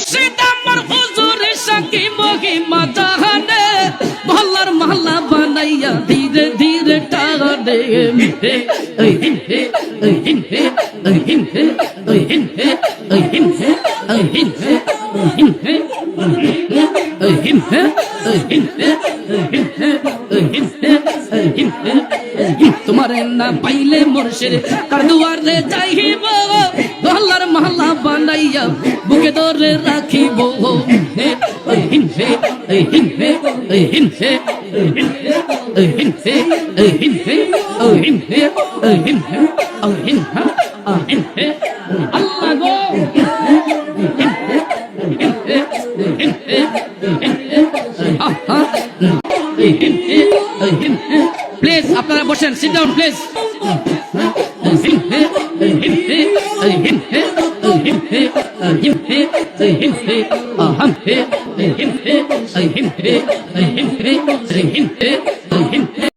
মুর্শিদ আমার হুজুর সাকি না পাইলে মোরশের কার দুয়ারে যাইব মালা বানাইয়া বুকে ধরে রাখিব হিনসে হিনসে হিনসে হিনসে হিনসে হিনসে হিনসে হিনসা হিনসে আল্লাহ গো please Him, him, him, him, him, him,